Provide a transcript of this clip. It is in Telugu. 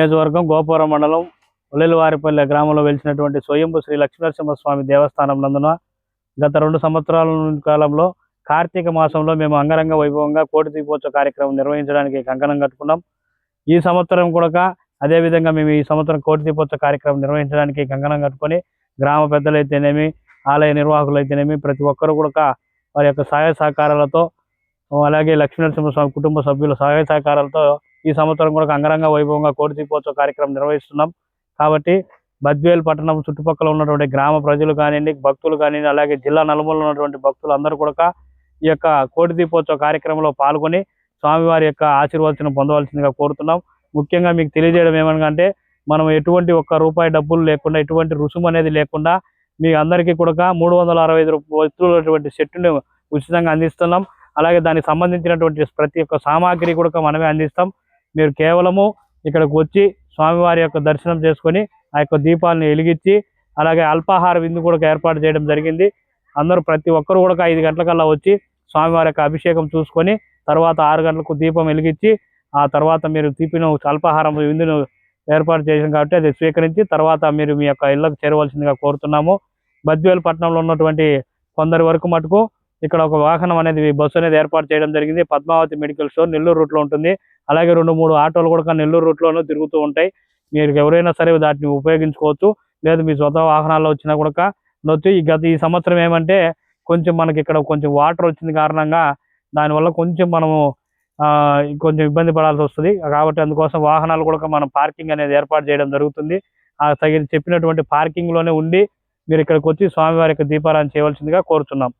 నియోజకవర్గం గోపురం మండలం ఉల్లెలవారిపల్లె గ్రామంలో వెలిసినటువంటి స్వయంభు శ్రీ లక్ష్మీనరసింహస్వామి దేవస్థానం నందున గత రెండు సంవత్సరాల కాలంలో కార్తీక మాసంలో మేము అంగరంగ వైభవంగా కోటి దీపోత్సవ కార్యక్రమం నిర్వహించడానికి కంకణం కట్టుకున్నాం. ఈ సంవత్సరం కూడా అదేవిధంగా మేము ఈ సంవత్సరం కోటి దీపోత్సవ కార్యక్రమం నిర్వహించడానికి కంకణం కట్టుకొని గ్రామ పెద్దలైతేనేమి ఆలయ నిర్వాహకులైతేనేమి ప్రతి ఒక్కరు కూడా వారి యొక్క సహాయ సహకారాలతో అలాగే లక్ష్మీనరసింహస్వామి కుటుంబ సభ్యుల సహాయ సహకారాలతో ఈ సంవత్సరం కూడా అంగరంగ వైభవంగా కోటి దీపోత్సవ కార్యక్రమం నిర్వహిస్తున్నాం. కాబట్టి బద్వేల్ పట్టణం చుట్టుపక్కల ఉన్నటువంటి గ్రామ ప్రజలు కానివ్వండి భక్తులు కానివ్వండి అలాగే జిల్లా నలుమూలలో ఉన్నటువంటి భక్తులు అందరూ కూడా ఈ యొక్క కోటి దీపోత్సవ కార్యక్రమంలో పాల్గొని స్వామివారి యొక్క ఆశీర్వాదం పొందవలసిందిగా కోరుతున్నాం. ముఖ్యంగా మీకు తెలియజేయడం ఏమనగా మనం ఎటువంటి ఒక్క రూపాయి డబ్బులు లేకుండా ఎటువంటి రుసుము అనేది లేకుండా మీ అందరికీ కూడా మూడు వందల అరవై ఐదు వస్తువులటువంటి సెట్టును ఉచితంగా అందిస్తున్నాం. అలాగే దానికి సంబంధించినటువంటి ప్రతి ఒక్క సామాగ్రి కూడా మనమే అందిస్తాం. మీరు కేవలము ఇక్కడికి వచ్చి స్వామివారి యొక్క దర్శనం చేసుకొని ఆ యొక్క దీపాలను వెలిగించి అలాగే అల్పాహార విందు కూడా ఏర్పాటు చేయడం జరిగింది. అందరూ ప్రతి ఒక్కరు కూడా ఐదు గంటలకల్లా వచ్చి స్వామివారి యొక్క అభిషేకం చూసుకొని తర్వాత ఆరు గంటలకు దీపం వెలిగించి ఆ తర్వాత మీరు తీపిన అల్పాహారం విందును ఏర్పాటు చేసాం కాబట్టి అది స్వీకరించి తర్వాత మీరు మీ యొక్క ఇళ్ళకు చేరవలసిందిగా కోరుతున్నాము. బద్వేలు పట్టణంలో ఉన్నటువంటి కొందరి వరకు మటుకు ఇక్కడ ఒక వాహనం అనేది బస్సు అనేది ఏర్పాటు చేయడం జరిగింది. పద్మావతి మెడికల్ స్టోర్ నెల్లూరు రూట్లో ఉంటుంది. అలాగే రెండు మూడు ఆటోలు కూడా నెల్లూరు రూట్లోనూ తిరుగుతూ ఉంటాయి. మీరు ఎవరైనా సరే వాటిని ఉపయోగించుకోవచ్చు. లేదు మీ సొంత వాహనాల్లో వచ్చినా కూడా నొచ్చి గత ఈ సంవత్సరం ఏమంటే కొంచెం మనకి ఇక్కడ కొంచెం వాటర్ వచ్చింది కారణంగా దానివల్ల కొంచెం మనము ఆ, కొంచెం ఇబ్బంది పడాల్సి వస్తుంది. కాబట్టి అందుకోసం వాహనాలు కూడా మనం పార్కింగ్ అనేది ఏర్పాటు చేయడం జరుగుతుంది. ఆ తగిన చెప్పినటువంటి పార్కింగ్లోనే ఉండి మీరు ఇక్కడికి వచ్చి స్వామివారి యొక్క దీపారాన్ని చేయవలసిందిగా కోరుతున్నాం